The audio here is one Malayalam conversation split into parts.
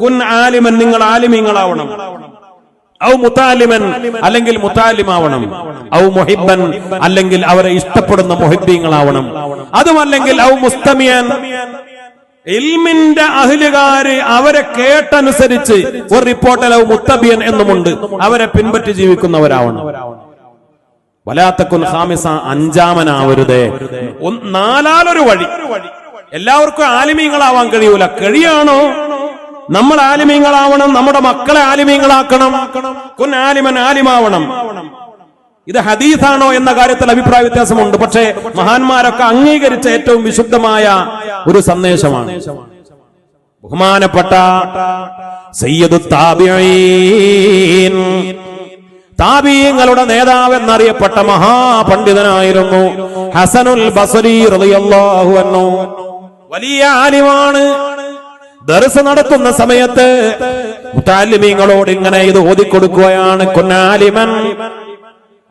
കുൻ ആലിമൻ നിങ്ങൾ ആലിമീങ്ങളാവണം. ഔ മുത്താലിമൻ അല്ലെങ്കിൽ മുത്താലിമാവണം. ഔ മൊഹിബൻ അല്ലെങ്കിൽ അവരെ ഇഷ്ടപ്പെടുന്ന മൊഹിബിങ്ങളാവണം അതുമല്ലെങ്കിൽ ഔ മുസ്തമിയൻ. ഇൽമിന്റെ അഹിലുകാര് അവരെ കേട്ടനുസരിച്ച് ഒരു റിപ്പോർട്ടിൽ ഔ മുത്തബിയൻ എന്നുമുണ്ട്. അവരെ പിൻപറ്റി ജീവിക്കുന്നവരാവണം. വലാത്തക്കുൻ ഹാമിസ അഞ്ചാമനാവരുതേ. നാലാലൊരു വഴി. എല്ലാവർക്കും ആലിമീങ്ങളാവാൻ കഴിയൂല. കഴിയാണോ? നമ്മൾ ആലിമീങ്ങളാവണം നമ്മുടെ മക്കളെ ആലിമീങ്ങളാക്കണം. കുൻ ആലിമൻ ആലിമാവണം. ഇത് ഹദീസാണോ എന്ന കാര്യത്തിൽ അഭിപ്രായ വ്യത്യാസമുണ്ട്. പക്ഷേ മഹാന്മാരൊക്കെ അംഗീകരിച്ച ഏറ്റവും വിശുദ്ധമായ ഒരു സന്ദേശമാണ്. ബഹുമാനപ്പെട്ട സയ്യദ് താബീങ്ങളുടെ നേതാവ് എന്നറിയപ്പെട്ട മഹാപണ്ഡിതനായിരുന്നു ഹസനുൽ ബസരി വലിയ ആലിമാണ്. ദർസ് നടത്തുന്ന സമയത്ത് മുത്താലിമീങ്ങളോട് ഇങ്ങനെ ഇത് ഓതിക്കൊടുക്കുകയാണ്. കൊന്നാലിമൻ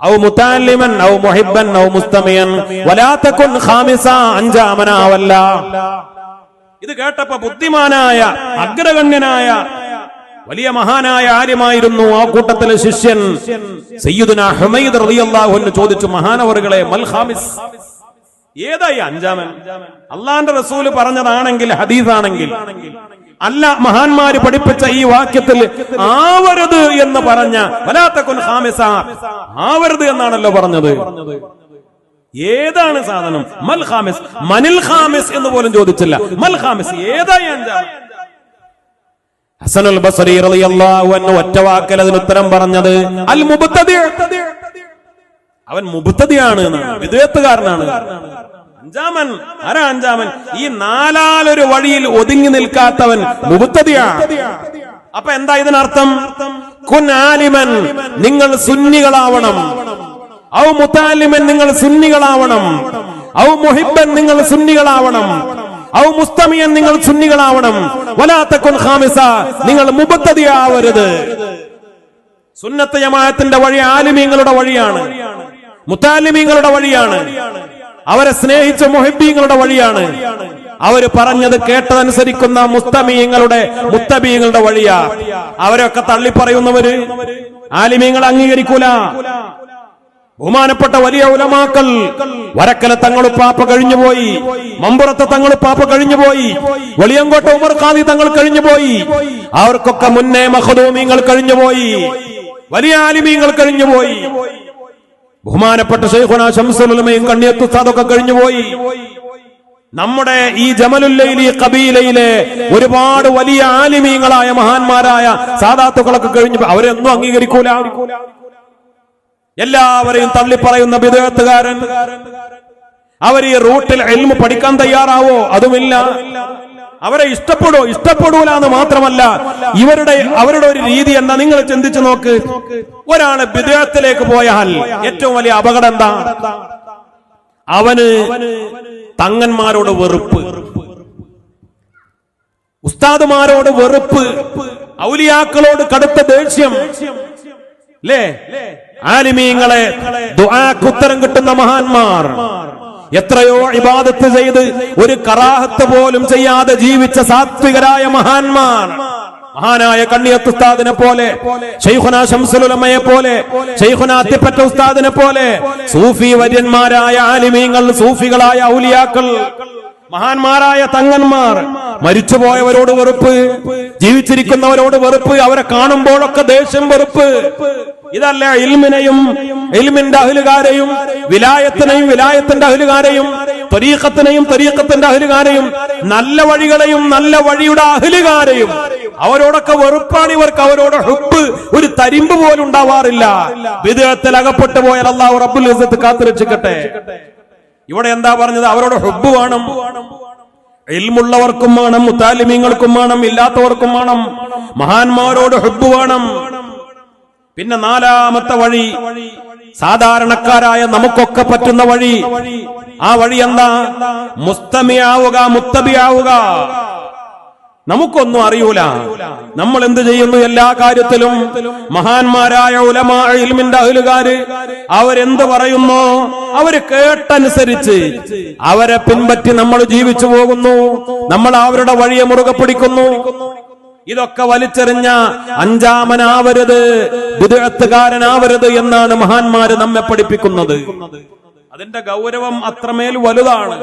ഔ മുത്താലിമൻ ഔ മുഹിബൻ ഔ മുസ്തമിയൻ വലാത്തക്കുൻ ഖാമിസ അഞ്ചാമനാവല്ല. ഇത് കേട്ടപ്പോ ബുദ്ധിമാനായ അഗ്രഗണ്യനായ വലിയ മഹാനായ ആര്യമായിരുന്നു ആ കൂട്ടത്തിലെ ശിഷ്യൻ. സയ്യിദുന ഹുമൈദ് റളിയല്ലാഹു അൻഹു ചോദിച്ചു മഹാനവറുകളെ മൽ ഖാമിസ് ഏതായി അഞ്ചാമൻ? അള്ളാന്റെ റസൂൽ പറഞ്ഞതാണെങ്കിൽ ഹദീസാണെങ്കിൽ. അല്ല മഹാന്മാര് പഠിപ്പിച്ച ഈ വാക്യത്തിൽ ആവരുത് എന്ന് പറഞ്ഞ വലാത്തക്കുൻ ഖാമിസ ആവരുത് എന്നാണല്ലോ പറഞ്ഞത്. ഏതാണ് സാധനം? മൽ ഹാമിസ് മനിൽ ഹാമിസ് എന്ന് പോലും ചോദിച്ചില്ല. മൽ ഹാമിസ് ഏതായി അഞ്ചാമൻ? ഹസനുൽ ബസരി റളിയല്ലാഹു അൻഹു ഒറ്റ വാക്കൽ അതിന് ഉത്തരം പറഞ്ഞത് അൽ മുബ്തദി. അവൻ മുബുദ്ധതയാണ് വിദേത്തുകാരനാണ് അഞ്ചാമൻ ആരാ അഞ്ചാമൻ? ഈ നാലാലൊരു വഴിയിൽ ഒതുങ്ങി നിൽക്കാത്തവൻ മുബുദ്ധതയാണ് അപ്പൊ എന്താ ഇതിനർത്ഥം? കുൻ ആലിമൻ നിങ്ങൾ സുന്നികളാവണം. ഔ മുത്താലിമൻ നിങ്ങൾ സുന്നികളാവണം. ഔ മുഹിബൻ നിങ്ങൾ സുന്നികളാവണം. ഔ മുസ്തമിയൻ നിങ്ങൾ സുന്നികളാവണം. വലാത്ത കുൻ ഹാമിസ നിങ്ങൾ മുബദ്ധതയാവരുത് സുന്നത്ത ജമാഅത്തിന്റെ വഴി ആലിമീങ്ങളുടെ വഴിയാണ്. മുത്താലിമീങ്ങളുടെ വഴിയാണ്. അവരെ സ്നേഹിച്ച മൊഹിബീങ്ങളുടെ വഴിയാണ്. അവർ പറഞ്ഞത് കേട്ടതനുസരിക്കുന്ന മുസ്തമീങ്ങളുടെ മുത്തബീങ്ങളുടെ വഴിയാ. അവരൊക്കെ തള്ളി പറയുന്നവര് ആലിമീങ്ങൾ അംഗീകരിക്കൂല. ബഹുമാനപ്പെട്ട വലിയ ഉലമാക്കൾ വരക്കല തങ്ങളുപ്പാപ്പ കഴിഞ്ഞുപോയി മമ്പുറത്തെ തങ്ങളുപ്പാപ്പ കഴിഞ്ഞുപോയി വെളിയങ്കോട്ട ഉമർ ഖാദി തങ്ങൾ കഴിഞ്ഞുപോയി അവർക്കൊക്കെ മുന്നേ മഹദോമീങ്ങൾ കഴിഞ്ഞുപോയി വലിയ ആലിമീങ്ങൾ കഴിഞ്ഞുപോയി. ബഹുമാനപ്പെട്ട ഷെയ്ഖുന ഷംസുലമയും കണ്ണിയത്തുസ്താദൊക്കെ കഴിഞ്ഞുപോയി. നമ്മുടെ ഈ ജമലുല്ലയിലെ കബീലയിലെ ഒരുപാട് വലിയ ആലിമീങ്ങളായ മഹാന്മാരായ സാധാത്തുക്കളൊക്കെ കഴിഞ്ഞു. അവരെന്നും അംഗീകരിക്കൂല. എല്ലാവരെയും തള്ളിപ്പറയുന്ന വിദേഹത്തുകാരൻ അവർ ഈ റൂട്ടിൽ എൽമ് പഠിക്കാൻ തയ്യാറാവോ? അതുമില്ല. അവരെ ഇഷ്ടപ്പെടൂ ഇഷ്ടപ്പെടൂല എന്ന് മാത്രമല്ല ഇവരുടെ അവരുടെ ഒരു രീതി എന്താ? നിങ്ങൾ ചിന്തിച്ചു നോക്ക്. ഒരാൾ വിദേഹത്തിലേക്ക് പോയാൽ ഏറ്റവും വലിയ അപകടം എന്താ? അവന് തങ്ങന്മാരോട് വെറുപ്പ്. ഉസ്താദുമാരോട് വെറുപ്പ്. ഔലിയാക്കളോട് കടുത്ത ദേഷ്യം. അല്ലേ ആലിമീങ്ങളെ ദുആക്കുത്തരം കിട്ടുന്ന മഹാന്മാർ. എത്രയോ ഇബാദത്ത് ചെയ്ത് ഒരു കറാഹത്ത് പോലും ചെയ്യാതെ ജീവിച്ച സാത്വികരായ മഹാന്മാർ. മഹാനായ കണ്ണിയത്ത് ഉസ്താദിനെ പോലെ ഷെയ്ഖുന ശംസുലുലമയെ പോലെ ഷെയ്ഖുന അത്തിപ്പറ്റ ഉസ്താദിനെ പോലെ സൂഫി വര്യന്മാരായ ആലിമീങ്ങൾ സൂഫികളായ ഔലിയാക്കൾ മഹാന്മാരായ തങ്ങന്മാർ മരിച്ചുപോയവരോട് വെറുപ്പ് ജീവിച്ചിരിക്കുന്നവരോട് വെറുപ്പ് അവരെ കാണുമ്പോഴൊക്കെ ദേഷ്യം വെറുപ്പ്. ഇതല്ല ഇൽമിനെയും ഇൽമിന്റെ അഹലുകാരെയും വിലായത്തിനെയും വിലായത്തിന്റെ അഹലുകാരെയും ത്വരീഖത്തിനെയും ത്വരീഖത്തിന്റെ അഹലുകാരെയും നല്ല വഴികളെയും നല്ല വഴിയുടെ അഹലുകാരെയും. അവരോടൊക്കെ വെറുപ്പാണ് ഇവർക്ക് അവരോട് ഹുപ്പ് ഒരു തരിമ്പ് പോലും ഉണ്ടാവാറില്ല. വിദേഹത്തിൽ അകപ്പെട്ടു പോയാൽ അള്ളാഹു റബ്ബുൽ കാത്തുരക്ഷിക്കട്ടെ. ഇവിടെ എന്താ പറഞ്ഞത്? അവരോട് ഹുബ് വേണം. ഇൽമുള്ളവർക്കും വേണം മുത്താലിമീങ്ങൾക്കും വേണം ഇല്ലാത്തവർക്കും വേണം. മഹാന്മാരോട് ഹുബ് വേണം. പിന്നെ നാലാമത്തെ വഴി സാധാരണക്കാരായ നമുക്കൊക്കെ പറ്റുന്ന വഴി. ആ വഴി എന്താ? മുസ്തമിയാവുക മുത്തബിയാവുക. നമുക്കൊന്നും അറിയൂല. നമ്മൾ എന്ത് ചെയ്യുന്നു എല്ലാ കാര്യത്തിലും? മഹാന്മാരായ ഉലമാ ഇൽമിന്റെ അഹലുകാര് അവരെന്ത് പറയുന്നു? അവർ കേട്ടനുസരിച്ച് അവരെ പിൻപറ്റി നമ്മൾ ജീവിച്ചു പോകുന്നു. നമ്മൾ അവരുടെ വഴിയെ മുറുകെ പിടിക്കുന്നു. ഇതൊക്കെ വലിച്ചെറിഞ്ഞ അഞ്ചാമനാവരുത് വിദഗ്ധകാരനാവരുത് എന്നാണ് മഹാന്മാര് നമ്മെ പഠിപ്പിക്കുന്നത്. അതിന്റെ ഗൗരവം അത്രമേൽ വലുതാണ്.